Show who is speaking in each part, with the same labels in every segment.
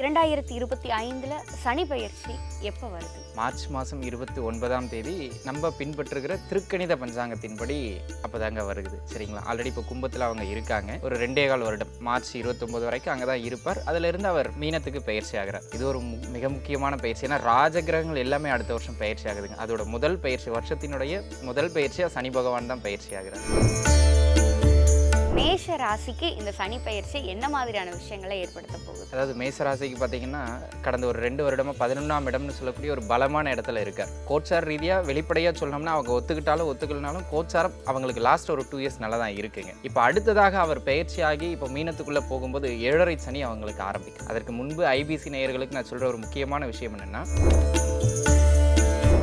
Speaker 1: இரண்டாயிரத்தி இருபத்தி ஐந்தில் சனி பயிற்சி எப்போ வருது?
Speaker 2: மார்ச் மாதம் இருபத்தி ஒன்பதாம் தேதி நம்ம பின்பற்றுகிற திருக்கணித பஞ்சாங்கத்தின்படி அப்போதாங்க வருது சரிங்களா? ஆல்ரெடி இப்போ கும்பத்தில் அவங்க இருக்காங்க. ஒரு ரெண்டே கால் வருடம் மார்ச் இருபத்தொம்போது வரைக்கும் அங்கே தான் இருப்பார். அதிலிருந்து அவர் மீனத்துக்கு பயிற்சி ஆகிறார். இது ஒரு மிக முக்கியமான பயிற்சி. ஏன்னா ராஜகிரகங்கள் எல்லாமே அடுத்த வருஷம் பயிற்சி ஆகுதுங்க. அதோட முதல் பயிற்சி வருஷத்தினுடைய முதல் பயிற்சியாக சனி பகவான் தான் பயிற்சி ஆகிறார்.
Speaker 1: மேஷ ராசிக்கு இந்த சனி பயிற்சி என்ன மாதிரியான விஷயங்களை ஏற்படுத்த போகுது?
Speaker 2: அதாவது மேஷ ராசிக்கு பார்த்தீங்கன்னா கடந்த ஒரு ரெண்டு வருடமா பதினொன்றாம் இடம்னு சொல்லக்கூடிய ஒரு பலமான இடத்துல இருக்கார். கோச்சார் ரீதியாக வெளிப்படையாக சொல்லணும்னா அவங்க ஒத்துக்கிட்டாலும் ஒத்துக்கலனாலும் கோச்சாரம் அவங்களுக்கு லாஸ்ட் ஒரு டூ இயர்ஸ் நல்லா தான் இருக்குங்க. இப்போ அடுத்ததாக அவர் பயிற்சியாகி இப்போ மீனத்துக்குள்ளே போகும்போது ஏழரை சனி அவங்களுக்கு ஆரம்பிக்கும். அதற்கு முன்பு ஐபிசி நேயர்களுக்கு நான் சொல்கிற ஒரு முக்கியமான விஷயம் என்னென்னா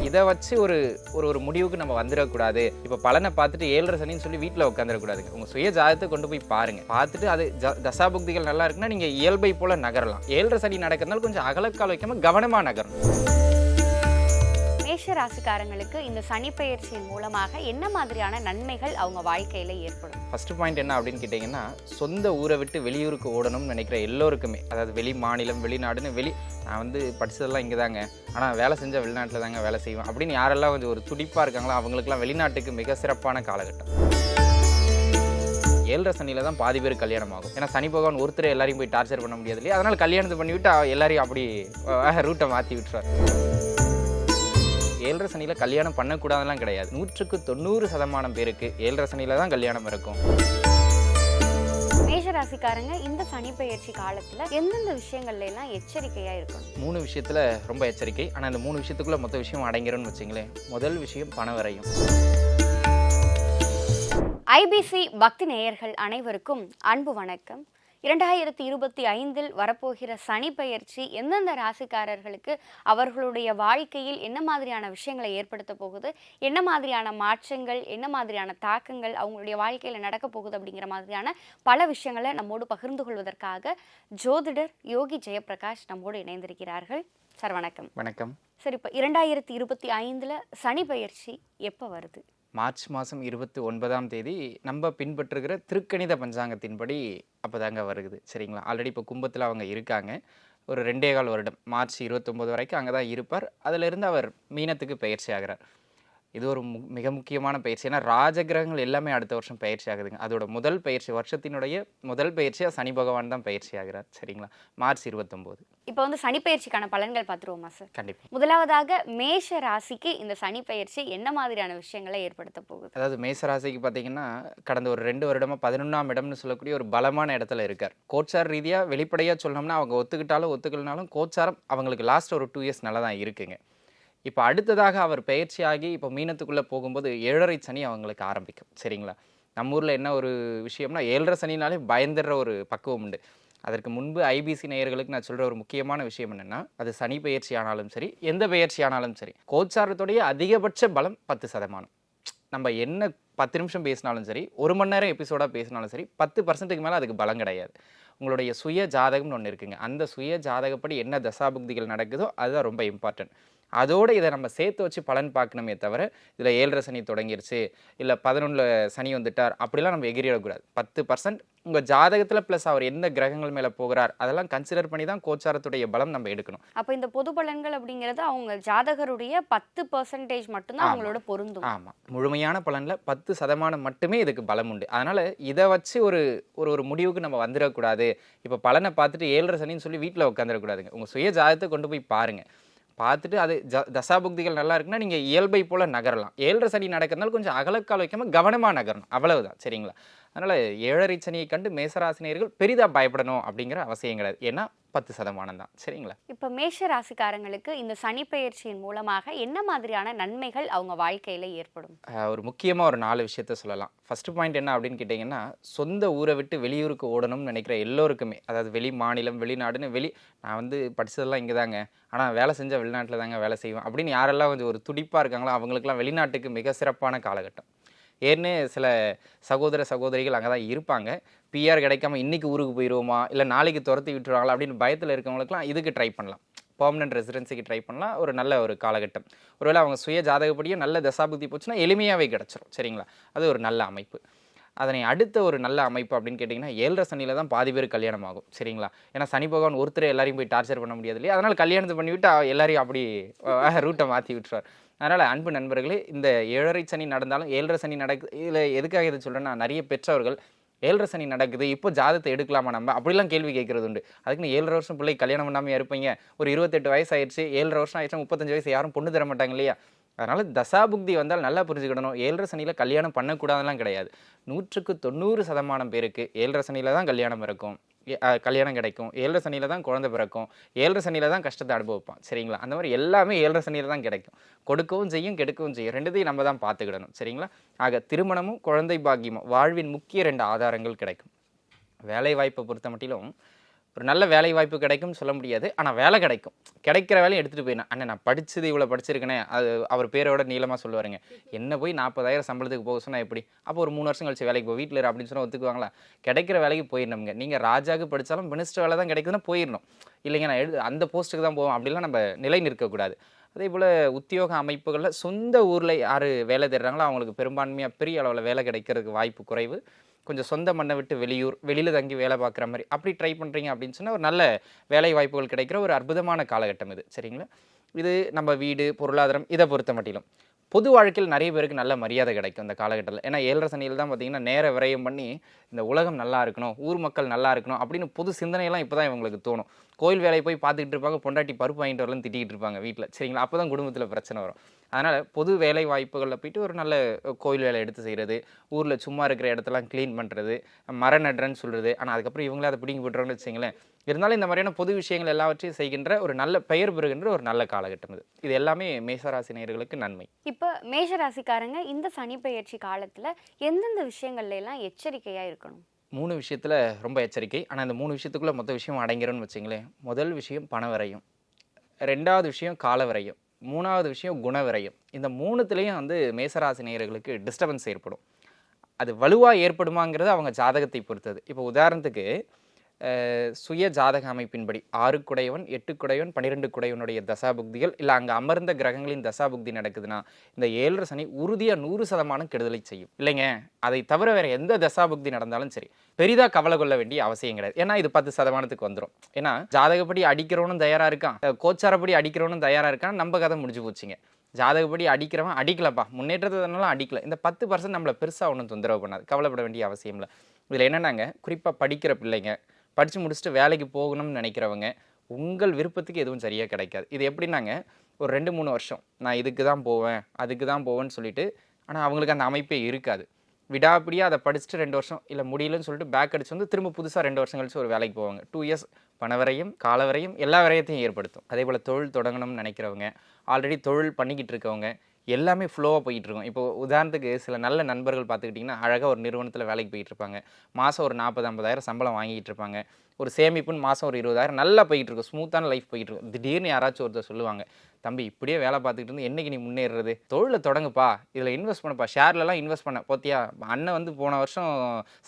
Speaker 2: இதை வச்சு ஒரு ஒரு ஒரு முடிவுக்கு நம்ம வந்துடக்கூடாது. இப்போ பலனை பார்த்துட்டு ஏழரை சனின்னு சொல்லி வீட்டில் உட்காந்துடக்கூடாதுங்க உங்கள் சுய ஜாதகத்தை கொண்டு போய் பாருங்க. பார்த்துட்டு அது ஜ தசாபுக்திகள் நல்லா இருக்குன்னா நீங்கள் இயல்பை போல நகரலாம். ஏழரை சனி நடக்கிறதுனால கொஞ்சம் அகலக்கால் வைக்காம கவனமாக நகரணும்.
Speaker 1: மேஷ ராசிக்காரங்களுக்கு இந்த சனி பெயர்ச்சியின் மூலமாக என்ன மாதிரியான நன்மைகள் அவங்க வாழ்க்கையில ஏற்படும்?
Speaker 2: ஃபர்ஸ்ட் பாயிண்ட் என்ன அப்படின்னு கேட்டிங்கன்னா சொந்த ஊரை விட்டு வெளியூருக்கு ஓடணும்னு நினைக்கிற எல்லோருக்குமே அதாவது வெளி மாநிலம் வெளிநாடுன்னு வெளி நான் வந்து படித்ததெல்லாம் இங்கே தாங்க ஆனால் வேலை செஞ்சால் வெளிநாட்டில் தாங்க வேலை செய்வேன். அப்படின்னு யாரெல்லாம் கொஞ்சம் ஒரு துடிப்பாக இருக்காங்களோ அவங்களுக்குலாம் வெளிநாட்டுக்கு மிக சிறப்பான காலகட்டம். ஏழரை சனியில் தான் பாதி பேர் கல்யாணம் ஆகும். ஏன்னா சனி பகவான் ஒருத்தர் எல்லாரையும் போய் டார்ச்சர் பண்ண முடியாது இல்லையா அதனால் கல்யாணத்தை பண்ணிவிட்டு எல்லாரையும் அப்படி ரூட்டை மாற்றி விட்டுறாரு ஏழரை சனியில் கல்யாணம் பண்ணக்கூடாதுலாம் கிடையாது. நூற்றுக்கு தொண்ணூறு சதமானம் பேருக்கு ஏழரை சனியில் தான் கல்யாணம் இருக்கும்.
Speaker 1: மேஷ ராசிக்காரங்க இந்த சனி பெயர்ச்சி காலத்துல எந்தெந்த விஷயங்கள்ல எல்லாம் எச்சரிக்கையா இருக்கணும்?
Speaker 2: மூணு விஷயத்தில் ரொம்ப எச்சரிக்கை. ஆனால் இந்த மூணு விஷயத்துக்குள்ள மொத்த விஷயம் அடங்கிரும்னு வச்சுங்களேன். முதல் விஷயம் பண வரையும்.
Speaker 1: ஐபிசி பக்தி நேயர்கள் அனைவருக்கும் அன்பு வணக்கம். இரண்டாயிரத்தி இருபத்தி ஐந்தில் வரப்போகிற சனி பெயர்ச்சி எந்தெந்த ராசிக்காரர்களுக்கு அவர்களுடைய வாழ்க்கையில் என்ன மாதிரியான விஷயங்களை ஏற்படுத்த போகுது? என்ன மாதிரியான மாற்றங்கள் என்ன மாதிரியான தாக்கங்கள் அவங்களுடைய வாழ்க்கையில் நடக்க போகுது அப்படிங்கிற மாதிரியான பல விஷயங்களை நம்மோடு பகிர்ந்து கொள்வதற்காக ஜோதிடர் யோகி ஜெயப்பிரகாஷ் நம்மோடு இணைந்திருக்கிறார்கள். சார் வணக்கம்.
Speaker 2: வணக்கம்.
Speaker 1: சரி இப்போ இரண்டாயிரத்தி இருபத்தி ஐந்தில் சனி பெயர்ச்சி எப்போ வருது?
Speaker 2: மார்ச் மாதம் இருபத்தி ஒன்பதாம் தேதி நம்ம பின்பற்றுகிற திருக்கணித பஞ்சாங்கத்தின்படி அப்போதாங்க வருகுது. சரிங்களா? ஆல்ரெடி இப்போ கும்பத்தில் அவங்க இருக்காங்க. ஒரு ரெண்டே கால் வருடம் மார்ச் இருபத்தொம்போது வரைக்கும் அங்கே தான் இருப்பார் அதிலிருந்து அவர் மீனத்துக்கு பயிற்சி ஆகிறார். இது ஒரு மிக முக்கியமான பயிற்சி. ஏன்னா ராஜகிரகங்கள் எல்லாமே அடுத்த வருஷம் பயிற்சி ஆகுதுங்க. அதோட முதல் பயிற்சி வருஷத்தினுடைய முதல் பயிற்சியாக சனி பகவான் தான் பயிற்சி ஆகிறார். சரிங்களா? மார்ச் இருபத்தொம்போது.
Speaker 1: இப்போ வந்து சனி பெயர்ச்சிக்கான பலன்கள் பார்த்துருவோமா சார்?
Speaker 2: கண்டிப்பாக
Speaker 1: முதலாவதாக மேஷ ராசிக்கு இந்த சனி பெயர்ச்சி என்ன மாதிரியான விஷயங்களை ஏற்படுத்த போகுது?
Speaker 2: அதாவது மேசராசிக்கு பார்த்தீங்கன்னா கடந்த ஒரு ரெண்டு வருடமாக பதினொன்றாம் இடம்னு சொல்லக்கூடிய ஒரு பலமான இடத்துல இருக்கார். கோச்சார் ரீதியாக வெளிப்படையாக சொல்லணும்னா அவங்க ஒத்துக்கிட்டாலும் ஒத்துக்கலனாலும் கோச்சாரம் அவங்களுக்கு லாஸ்ட் ஒரு டூ இயர்ஸ் நல்லா தான் இருக்குங்க. இப்போ அடுத்ததாக அவர் பயிற்சியாகி இப்போ மீனத்துக்குள்ளே போகும்போது ஏழரை சனி அவங்களுக்கு ஆரம்பிக்கும் சரிங்களா? நம்ம ஊரில் என்ன ஒரு விஷயம்னா ஏழரை சனினாலே பயந்துடுற ஒரு பக்குவம் உண்டு. அதற்கு முன்பு ஐபிசி நேயர்களுக்கு நான் சொல்கிற ஒரு முக்கியமான விஷயம் என்னென்னா அது சனி பயிற்சி ஆனாலும் சரி எந்த பயிற்சி ஆனாலும் சரி கோச்சாரத்துடைய அதிகபட்ச பலம் பத்து சதமானம். நம்ம என்ன பத்து நிமிஷம் பேசினாலும் சரி ஒரு மணி நேரம் எபிசோடாக பேசினாலும் சரி பத்து பர்சன்ட்டுக்கு மேலே அதுக்கு பலம் கிடையாது. உங்களுடைய சுய ஜாதகம்னு ஒன்று இருக்குங்க. அந்த சுய ஜாதகப்படி என்ன தசாபுக்திகள் நடக்குதோ அதுதான் ரொம்ப இம்பார்ட்டன்ட் அதோடு இதை நம்ம சேர்த்து வச்சு பலன் பார்க்கணுமே தவிர இதில் ஏழரை சனி தொடங்கிருச்சு இல்லை பதினொன்றில் சனி வந்துட்டார் அப்படிலாம் நம்ம எகிரிடக்கூடாது பத்து பர்சன்ட் உங்கள் ஜாதகத்தில் ப்ளஸ் அவர் எந்த கிரகங்கள் மேலே போகிறார் அதெல்லாம் கன்சிடர் பண்ணி தான் கோச்சாரத்துடைய பலம் நம்ம எடுக்கணும்.
Speaker 1: அப்போ இந்த பொது பலன்கள் அப்படிங்கிறது அவங்க ஜாதகருடைய பத்து பர்சன்டேஜ் மட்டும்தான். அவங்களோட பொருந்தும்.
Speaker 2: ஆமாம் முழுமையான பலனில் பத்து சதமானம் மட்டுமே இதுக்கு பலம் உண்டு. அதனால் இதை வச்சு ஒரு ஒரு ஒரு முடிவுக்கு நம்ம வந்துடக்கூடாது. இப்போ பலனை பார்த்துட்டு ஏழரை சனின்னு சொல்லி வீட்டில் உட்காந்துடக்கூடாதுங்க உங்கள் சுய ஜாதகத்தை கொண்டு போய் பாருங்கள் பார்த்துட்டு அது ஜ தசாபுக்திகள் நல்லா இருக்குன்னா நீங்கள் இயல்பை போல் நகரலாம். ஏழரை சனி நடக்கிறதுனால கொஞ்சம் அகலக்கால் வைக்காமல் கவனமாக நகரணும். அவ்வளவுதான். சரிங்களா? அதனால் ஏழரை சனியை கண்டு மேசராசினியர்கள் பெரிதாக பயப்படணும் அப்படிங்கிற அவசியம் கிடையாது ஏன்னா பத்து சதமானம் தான். சரிங்களா?
Speaker 1: இப்போ மேஷ ராசிக்காரங்களுக்கு இந்த சனி பெயர்ச்சியின் மூலமாக என்ன மாதிரியான நன்மைகள் அவங்க வாழ்க்கையில ஏற்படும்?
Speaker 2: ஒரு முக்கியமாக ஒரு நாலு விஷயத்த சொல்லலாம். ஃபர்ஸ்ட் பாயிண்ட் என்ன அப்படின்னு கேட்டிங்கன்னா சொந்த ஊரை விட்டு வெளியூருக்கு ஓடணும்னு நினைக்கிற எல்லோருக்குமே அதாவது வெளி மாநிலம் வெளிநாடுன்னு வெளி நான் வந்து படித்ததெல்லாம் இங்கே தாங்க ஆனால் வேலை செஞ்சால் வெளிநாட்டில் தாங்க வேலை செய்வேன் அப்படின்னு யாரெல்லாம் கொஞ்சம் ஒரு துடிப்பாக இருக்காங்களோ அவங்களுக்குலாம் வெளிநாட்டுக்கு மிக சிறப்பான காலகட்டம். ஏன்னு சில சகோதர சகோதரிகள் அங்கே தான் இருப்பாங்க. பிஆர் கிடைக்காம இன்றைக்கி ஊருக்கு போயிடுவோமா இல்லை நாளைக்கு துரத்தி விட்டுருவாங்களா அப்படின்னு பயத்தில் இருக்கவங்களுக்குலாம் இதுக்கு ட்ரை பண்ணலாம். பர்மனன்ட் ரெசிடென்சிக்கு ட்ரை பண்ணலாம். ஒரு நல்ல ஒரு காலகட்டம். ஒருவேளை அவங்க சுய ஜாதகப்படியும் நல்ல தசாபுக்தி போச்சுன்னா எளிமையாகவே கிடச்சிரும். சரிங்களா? அது ஒரு நல்ல அமைப்பு. அதனை அடுத்த ஒரு நல்ல அமைப்பு அப்படின்னு கேட்டிங்கன்னா ஏழரை சனியில் தான் பாதி பேர் கல்யாணம் ஆகும். சரிங்களா? ஏன்னா சனி பகவான் ஒருத்தர் எல்லாரையும் போய் டார்ச்சர் பண்ண முடியாது இல்லையா? அதனால் கல்யாணத்தை பண்ணிவிட்டு எல்லாரையும் அப்படி ரூட்டை மாற்றி விட்டுருவார். அதனால் அன்பு நண்பர்களே இந்த ஏழரை சனி நடந்தாலும் ஏழரை சனி நடக்கு இதில் எதுக்காக இதை சொல்கிறேன்னா நிறைய பெற்றவர்கள் ஏழரை சனி நடக்குது இப்போ ஜாதத்தை எடுக்கலாமா நம்ம? அப்படிலாம் கேள்வி கேட்கறது உண்டு. அதுக்குன்னு ஏழரை வருஷம் பிள்ளை கல்யாணம் பண்ணாமல் இருப்பீங்க. ஒரு இருபத்தெட்டு வயசு ஆயிடுச்சு ஏழரை வருஷம் ஆயிடுச்சு முப்பத்தஞ்சு வயசு யாரும் பொண்ணு தர மாட்டாங்க இல்லையா? அதனால் தசாபுக்தி வந்தால் நல்லா புரிஞ்சுக்கிடணும். ஏழரை சனியில் கல்யாணம் பண்ணக்கூடாதுலாம் கிடையாது. நூற்றுக்கு தொண்ணூறு சதமானம் பேருக்கு ஏழரை சனியில் தான் கல்யாணம் இருக்கும் கல்யாணம் கிடைக்கும். ஏழரை சனியில் தான் குழந்தை பிறக்கும். ஏழரை சனியில் தான் கஷ்டத்தை அனுபவிப்பான். சரிங்களா? அந்த மாதிரி எல்லாமே ஏழரை சனியில் தான் கிடைக்கும். கொடுக்கவும் செய்யும் கெடுக்கவும் செய்யும். ரெண்டுத்தையும் நம்ம தான் பார்த்துக்கிடணும். சரிங்களா? ஆக திருமணமும் குழந்தை பாக்கியமும் வாழ்வின் முக்கிய ரெண்டு ஆதாரங்கள் கிடைக்கும். வேலை வாய்ப்பை பொறுத்த மட்டிலும் ஒரு நல்ல வேலை வாய்ப்பு கிடைக்கும்னு சொல்ல முடியாது. ஆனால் வேலை கிடைக்கும். கிடைக்கிற வேலையை எடுத்துகிட்டு போயிடணும் அண்ணன் நான் படித்தது இவ்வளோ படிச்சிருக்கேனே. அது அவர் பேரோட நீளமாக சொல்லுவாருங்க. என்ன போய் நாற்பதாயிரம் சம்பளத்துக்கு போக சொன்னால் எப்படி? அப்போ ஒரு மூணு வருஷம் கழிச்சு வேலைக்கு போய் வீட்டில் அப்படின்னு சொன்னால் ஒத்துக்குவாங்களா? கிடைக்கிற வேலைக்கு போயிடணுங்க நீங்கள் ராஜாவுக்கு படித்தாலும் மினிஸ்டர் வேலை தான் கிடைக்குதுன்னா போயிடணும். இல்லைங்க நான் எழுது அந்த போஸ்ட்டுக்கு தான் போவோம். அப்படிலாம் நம்ம நிலை நிற்கக்கூடாது. அதே போல் உத்தியோக அமைப்புகளில் சொந்த ஊரில் யார் வேலை தேடுறாங்களோ அவங்களுக்கு பெரும்பான்மையாக பெரிய அளவில் வேலை கிடைக்கிறதுக்கு வாய்ப்பு குறைவு. கொஞ்சம் சொந்த மண்ணை விட்டு வெளியூர் வெளியில் தங்கி வேலை பார்க்குற மாதிரி. அப்படி ட்ரை பண்ணுறீங்க அப்படின்னு சொன்னால் ஒரு நல்ல வேலை வாய்ப்புகள் கிடைக்கிற ஒரு அற்புதமான காலகட்டம் இது. சரிங்களா? இது நம்ம வீடு பொருளாதாரம் இதை பொறுத்த மட்டிலும். பொது வாழ்க்கையில் நிறைய பேருக்கு நல்ல மரியாதை கிடைக்கும் இந்த காலகட்டத்தில். ஏன்னா ஏழரை சனியில் தான் பார்த்தீங்கன்னா நேர விரயம் பண்ணி இந்த உலகம் நல்லா இருக்கணும் ஊர் மக்கள் நல்லா இருக்கணும் அப்படின்னு பொது சிந்தனையெல்லாம் இப்போ தான் இவங்களுக்கு தோணும். கோயில் வேலையை போய் பார்த்துக்கிட்டு இருப்பாங்க பொண்டாட்டி பருப்பு வாங்கிட்டு வரலன்னு திட்டிகிட்டு இருப்பாங்க வீட்டில் சரிங்களா? அப்போ தான் குடும்பத்தில் பிரச்சனை வரும். அதனால் பொது வேலை வாய்ப்புகளில் போயிட்டு ஒரு நல்ல கோயில் வேலை எடுத்து செய்கிறது ஊரில் சும்மா இருக்கிற இடத்தெல்லாம் க்ளீன் பண்ணுறது மர நடுறன்னு சொல்கிறது ஆனால் அதுக்கப்புறம் இவங்களே அதை பிடிங்கி போட்டுறாங்கன்னு வச்சுங்களேன் இருந்தாலும் இந்த மாதிரியான பொது விஷயங்கள் எல்லாவற்றையும் செய்கின்ற ஒரு நல்ல பெயர் பெறுகின்ற ஒரு நல்ல காலகட்டம் இது. இது எல்லாமே மேசராசி நேர்களுக்கு நன்மை.
Speaker 1: இப்போ மேஷராசிக்காரங்க இந்த சனி பெயர்ச்சி காலத்தில் எந்தெந்த விஷயங்கள்ல எல்லாம் இருக்கணும்?
Speaker 2: மூணு விஷயத்தில் ரொம்ப எச்சரிக்கை. ஆனால் இந்த மூணு விஷயத்துக்குள்ளே மொத்த விஷயம் அடங்கிறோன்னு வச்சிங்களேன். முதல் விஷயம் பண விரையும். ரெண்டாவது விஷயம் கால விரையும். மூணாவது விஷயம் குண விரையும். இந்த மூணுத்துலேயும் வந்து மேசராசி நேயர்களுக்கு டிஸ்டர்பன்ஸ் ஏற்படும். அது வலுவாக ஏற்படுமாங்கிறது அவங்க ஜாதகத்தை பொறுத்தது. இப்போ உதாரணத்துக்கு சுய ஜாதக அமைப்பின்படி ஆறு குடையவன் எட்டு குடையவன் பன்னிரெண்டு குடையவனுடைய தசாபுக்திகள் இல்லை அங்கே அமர்ந்த கிரகங்களின் தசாபுக்தி நடக்குதுன்னா இந்த ஏழரை சனி உறுதியாக நூறு சதமானம் கெடுதலை செய்யும். இல்லைங்க அதை தவிர வேறு எந்த தசாபுக்தி நடந்தாலும் சரி பெரிதாக கவலை கொள்ள வேண்டிய அவசியம் கிடையாது. ஏன்னா இது பத்து சதமானத்துக்கு வந்துடும் ஏன்னா ஜாதகப்படி அடிக்கிறவனும் தயாராக இருக்கான் கோச்சாரப்படி அடிக்கிறவனும் தயாராக இருக்கான் நம்ம கதை முடிஞ்சு போச்சுங்க. ஜாதகப்படி அடிக்கிறவன் அடிக்கலப்பா முன்னேற்றத்தினால அடிக்கல. இந்த பத்து பர்சன்ட் நம்மளை பெருசாக ஒன்றும் தொந்தரவு பண்ணாது கவலைப்பட வேண்டிய அவசியம் இல்லை. இதில் என்னென்னாங்க குறிப்பாக படிக்கிற பிள்ளைங்க படித்து முடிச்சுட்டு வேலைக்கு போகணும்னு நினைக்கிறவங்க உங்கள் விருப்பத்துக்கு எதுவும் சரியாக கிடைக்காது. இது எப்படின்னாங்க ஒரு ரெண்டு மூணு வருஷம் நான் இதுக்கு தான் போவேன் அதுக்கு தான் போவேன்னு சொல்லிட்டு ஆனால் அவங்களுக்கு அந்த அமைப்பே இருக்காது. விடாப்பிடியாக அதை படிச்சுட்டு ரெண்டு வருஷம் இல்லை முடியலன்னு சொல்லிட்டு பேக் அடிச்சு வந்து திரும்ப புதுசாக ரெண்டு வருஷம் கழிச்சு ஒரு வேலைக்கு போவாங்க. டூ இயர்ஸ் பணவரையும் காலவரையும் எல்லா விரயத்தையும் ஏற்படுத்தும். அதே போல் தொழில் தொடங்கணும்னு நினைக்கிறவங்க ஆல்ரெடி தொழில் பண்ணிக்கிட்டு இருக்கவங்க எல்லாமே ஃப்ளோவாக போயிட்டுருக்கும். இப்போ உதாரணத்துக்கு சில நல்ல நண்பர்கள் பார்த்துக்கிட்டிங்கன்னா அழகாக ஒரு நிறுவனத்தில் வேலைக்கு போயிட்டுருப்பாங்க. மாதம் ஒரு நாற்பது ஐம்பதாயிரம் சம்பளம் வாங்கிட்டு இருப்பாங்க ஒரு சேமிப்புன்னு மாதம் ஒரு இருபதாயிரம் நல்லா போயிட்டு இருக்கும் ஸ்மூத்தான லைஃப் போயிட்டு இருக்கும் திடீர்னு யாராச்சும் ஒருத்தர் சொல்லுவாங்க தம்பி இப்படியே வேலை பார்த்துக்கிட்டு இருந்து என்னைக்கு நீ முன்னேறுறது? தொழிலை தொடங்குப்பா. இதில் இன்வெஸ்ட் பண்ணப்பா. ஷேர்லலாம் இன்வெஸ்ட் பண்ண. போத்தியா அண்ணன் வந்து போன வருஷம்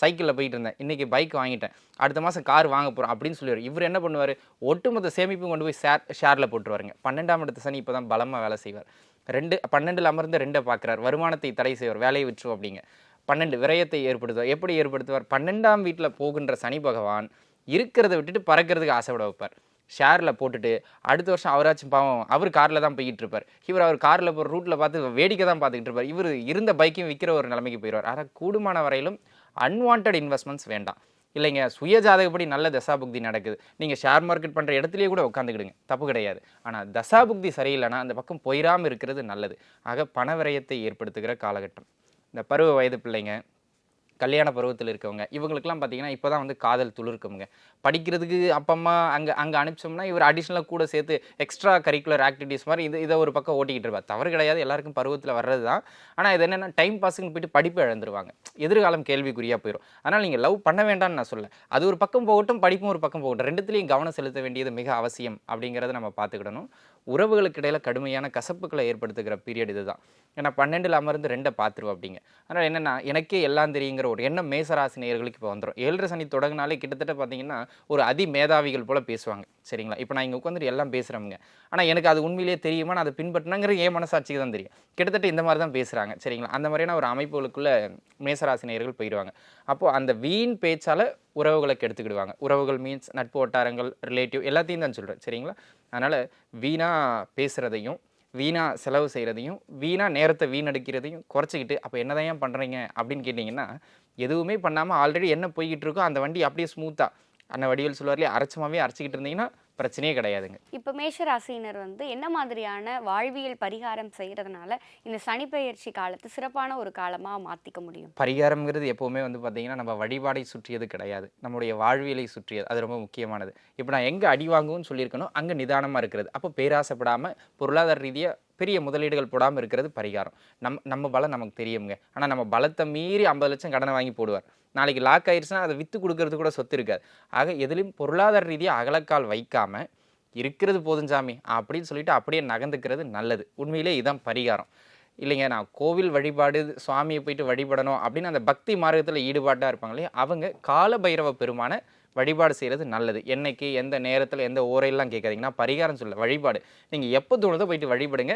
Speaker 2: சைக்கிளில் போயிட்டு இருந்தேன் இன்றைக்கி பைக் வாங்கிட்டேன். அடுத்த மாதம் கார் வாங்க போகிறோம் அப்படின்னு சொல்லிடுவார். இவர் என்ன பண்ணுவார்? ஒட்டுமொத்த சேமிப்பும் கொண்டு போய் ஷேர் ஷேரில் போட்டுருவாருங்க. பன்னெண்டாம் இடத்து சனி இப்போ தான் பலமாக வேலை செய்வார். ரெண்டு பன்னெண்டில் அமர்ந்து ரெண்டை பார்க்குறார். வருமானத்தை தடை செய்வார் வேலையை விட்டுரும் அப்படிங்க. பன்னெண்டு விரயத்தை ஏற்படுத்துவார். எப்படி ஏற்படுத்துவார்? பன்னெண்டாம் வீட்டில் போகின்ற சனி பகவான் இருக்கிறத விட்டுட்டு பறக்கிறதுக்கு ஆசைப்பட வைப்பார். ஷேரில் போட்டுட்டு அடுத்த வருஷம் அவராச்சும் பாவம் அவர் காரில் தான் போய்கிட்டு இருப்பார் இவர் அவர் காரில் போகிற ரூட்டில் பார்த்து வேடிக்கை தான் பார்த்துக்கிட்டு இருப்பார். இவர் இருந்த பைக்கையும் விற்கிற ஒரு நிலைமைக்கு போயிடுவார். ஆனால் கூடுமான வரையிலும் அன்வான்ட் இன்வெஸ்ட்மெண்ட்ஸ் வேண்டாம். இல்லைங்க சுய ஜாதகப்படி நல்ல தசாபுக்தி நடக்குது. நீங்கள் ஷேர் மார்க்கெட் பண்ணுற இடத்துலயே கூட உட்காந்துக்கிடுங்க. தப்பு கிடையாது. ஆனால் தசாபுக்தி சரியில்லைனா அந்த பக்கம் போயிடாமல் இருக்கிறது நல்லது. ஆக பண விரயத்தை ஏற்படுத்துகிற காலகட்டம். இந்த பருவ வயது பிள்ளைங்க கல்யாண பருவத்தில் இருக்கவங்க. இவங்களுக்குலாம் பார்த்தீங்கன்னா இப்போ தான் வந்து காதல் துளிர்க்குங்க படிக்கிறதுக்கு அப்பா அம்மா அங்கே அங்கே அனுப்பிச்சோம்னா இவர் அடிஷ்னலாக கூட சேர்த்து எக்ஸ்ட்ரா கரிக்குலர் ஆக்டிவிட்டீஸ் மாதிரி இது இதை ஒரு பக்கம் ஓட்டிக்கிட்டு இருப்பா தவறு கிடையாது எல்லாருக்கும் பருவத்தில் வர்றது தான் ஆனால் இது என்னென்னா டைம் பாஸுக்கு போயிட்டு படிப்பு இழந்துருவாங்க. எதிர்காலம் கேள்விக்குறியாக போயிடும் அதனால் நீங்கள் லவ் பண்ண வேண்டாம்னு நான் சொல்ல அது ஒரு பக்கம் போகட்டும் படிப்பும் ஒரு பக்கம் போகட்டும். ரெண்டுத்துலேயும் கவனம் செலுத்த வேண்டியது மிக அவசியம் அப்படிங்கிறத நம்ம பார்த்துக்கிடணும். உறவுகளுக்கு இடையில கடுமையான கசப்புகளை ஏற்படுத்துகிற பீரியட் இதுதான். ஏன்னா பன்னெண்டில் அமர்ந்து ரெண்டை பார்த்துருவோம் அப்படிங்க. அதனால் என்னென்னா எனக்கே எல்லாம் தெரியுங்கிற ஒரு எண்ணம் மேசராசி நேயர்களுக்கு இப்போ வந்துடும் ஏழரை சனி தொடங்கினாலே கிட்டத்தட்ட பார்த்தீங்கன்னா ஒரு அதி மேதாவிகள் போல் பேசுவாங்க. சரிங்களா? இப்போ நான் இங்கே உட்காந்துட்டு எல்லாம் பேசுகிறவங்க ஆனால் எனக்கு அது உண்மையிலேயே தெரியுமா? நான் அதை பின்பற்றினங்கிறது என் மனசாட்சிக்கு தான் தெரியும். கிட்டத்தட்ட இந்த மாதிரி தான் பேசுகிறாங்க சரிங்களா? அந்த மாதிரியான ஒரு அமைப்புகளுக்குள்ள மேசராசி நேயர்கள் போயிடுவாங்க அப்போது அந்த வீண் பேச்சால் உறவுகளை கெடுத்துக்கிடுவாங்க. உறவுகள் மீன்ஸ் நட்பு வட்டாரங்கள் ரிலேட்டிவ் எல்லாத்தையும் தான் சொல்கிறேன் சரிங்களா? அதனால் வீணாக பேசுகிறதையும் வீணாக செலவு செய்கிறதையும் வீணாக நேரத்தை வீணடிக்கிறதையும் குறைச்சிக்கிட்டு அப்போ என்னதான் ஏன் பண்ணுறீங்க அப்படின்னு கேட்டிங்கன்னா எதுவுமே பண்ணாமல் ஆல்ரெடி என்ன போய்கிட்டு இருக்கோ அந்த வண்டி அப்படியே ஸ்மூத்தாக அந்த வடிவில் சொல்லுவார்லேயே அரைச்சமாகவே அரைச்சிக்கிட்டு இருந்தீங்கன்னா பிரச்சனையே கிடையாதுங்க.
Speaker 1: இப்போ மேஷராசினர் வந்து என்ன மாதிரியான வாழ்வியல் பரிகாரம் செய்கிறதுனால இந்த சனிப்பெயர்ச்சி காலத்தை சிறப்பான ஒரு காலமாக மாற்றிக்க முடியும்?
Speaker 2: பரிகாரம்ங்கிறது எப்போவுமே வந்து பார்த்தீங்கன்னா நம்ம வழிபாடை சுற்றியது கிடையாது. நம்முடைய வாழ்வியலை சுற்றியது. அது ரொம்ப முக்கியமானது. இப்போ நான் எங்கே அடி வாங்குவோம்னு சொல்லியிருக்கணும் அங்கே நிதானமாக இருக்கிறது. அப்போ பேராசைப்படாமல் பொருளாதார ரீதியாக பெரிய முதலீடுகள் போடாமல் இருக்கிறது பரிகாரம். நம் நம்ம பலம் நமக்கு தெரியுங்க ஆனால் நம்ம பலத்தை மீறி ஐம்பது லட்சம் கடனை வாங்கி போடுவார். நாளைக்கு லாக் ஆயிடுச்சுன்னா அதை விற்று கொடுக்கறது கூட சொத்து இருக்காது. ஆக எதுலேயும் பொருளாதார ரீதியாக அகலக்கால் வைக்காமல் இருக்கிறது போதும் சாமி அப்படின்னு சொல்லிட்டு அப்படியே நகர்ந்துக்கிறது நல்லது. உண்மையிலே இதுதான் பரிகாரம். இல்லைங்க நான் கோவில் வழிபாடு சுவாமியை போயிட்டு வழிபடணும் அப்படின்னு அந்த பக்தி மார்க்கத்தில் ஈடுபாட்டாக இருப்பாங்களே அவங்க கால பைரவ பெருமான வழிபாடு செய்கிறது நல்லது. என்னைக்கு எந்த நேரத்தில் எந்த ஓரையெல்லாம் கேட்காதீங்கன்னா பரிகாரம் சொல்ல வழிபாடு. நீங்கள் எப்போ தோணுதோ போயிட்டு வழிபடுங்க.